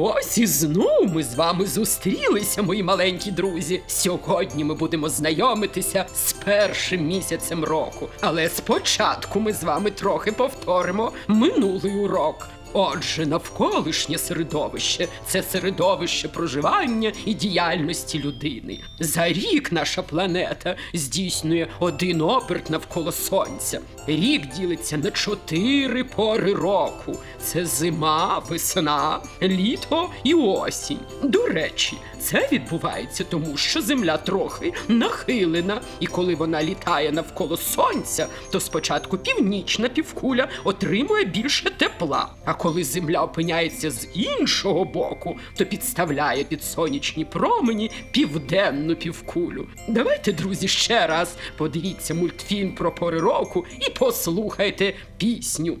Ось і знову ми з вами зустрілися, мої маленькі друзі. Сьогодні ми будемо знайомитися з першим місяцем року. Але спочатку ми з вами трохи повторимо минулий урок. Отже, навколишнє середовище це середовище проживання і діяльності людини. За рік наша планета здійснює один оберт навколо сонця. Рік ділиться на чотири пори року: це зима, весна, літо і осінь. До речі, це відбувається тому, що земля трохи нахилена, і коли вона літає навколо сонця, то спочатку північна півкуля отримує більше тепла. А коли земля опиняється з іншого боку, то підставляє під сонячні промені південну півкулю. Давайте, друзі, ще раз подивіться мультфільм про пори року і послухайте пісню.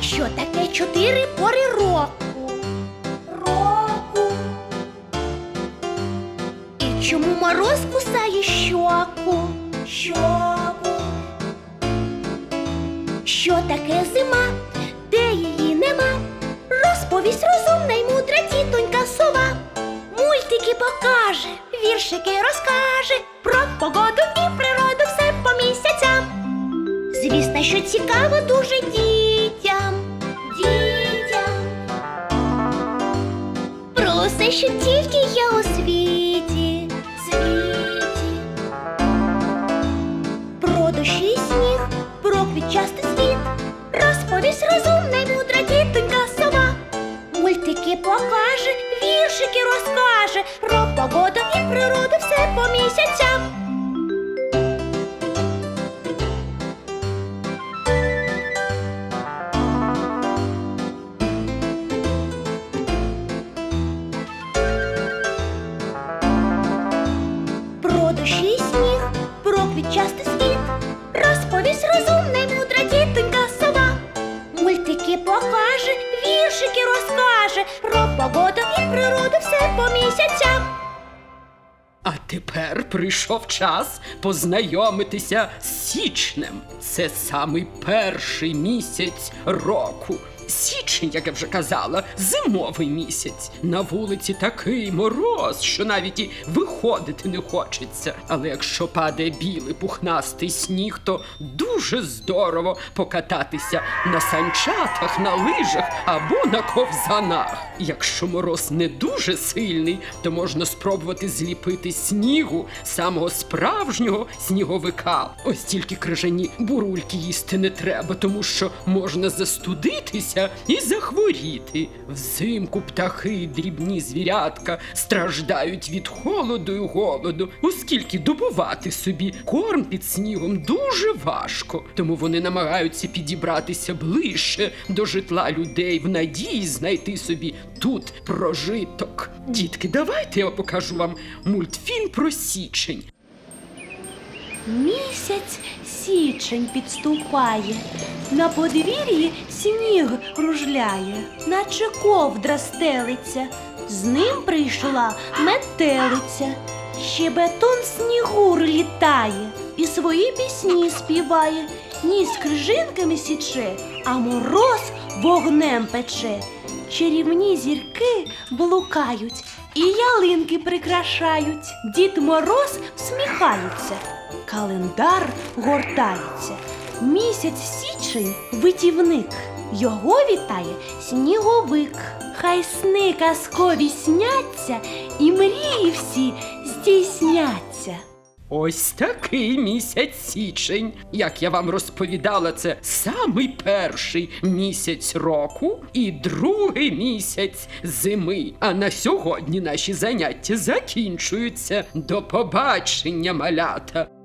Що таке чотири пори року? Мороз кусає щоку? Щоку. Що таке зима? Де її нема? Розповість розумна й мудра тітонька сова. Мультики покаже, віршики розкаже про погоду і природу все по місяцям. Звісно, що цікаво дуже дітям. Дітям. Про все, що тільки є у світі. Погоду і природу все по місяцям. А тепер прийшов час познайомитися з січнем. Це самий перший місяць року. Січень, як я вже казала, зимовий місяць. На вулиці такий мороз, що навіть і виходити не хочеться. Але якщо падає білий пухнастий сніг, то дуже здорово покататися на санчатах, на лижах або на ковзанах. Якщо мороз не дуже сильний, то можна спробувати зліпити снігу самого справжнього сніговика. Ось тільки крижані бурульки їсти не треба, тому що можна застудитися і захворіти. Взимку птахи, дрібні звірятка страждають від холоду і голоду, оскільки добувати собі корм під снігом дуже важко. Тому вони намагаються підібратися ближче до житла людей в надії знайти собі тут прожиток. Дітки, давайте я покажу вам мультфільм про січень. Місяць січень підступає, на подвір'ї сніг кружляє, наче ковдра стелиться, з ним прийшла метелиця, ще бетон снігур літає і свої пісні співає, ніс крижинками січе, а мороз вогнем пече. Чарівні зірки блукають і ялинки прикрашають. Дід Мороз всміхається, календар гортається. Місяць січень витівник. Його вітає сніговик. Хай сни казкові сняться, і мрії всі здійсняться. Ось такий місяць січень. Як я вам розповідала, це самий перший місяць року і другий місяць зими. А на сьогодні наші заняття закінчуються. До побачення, малята!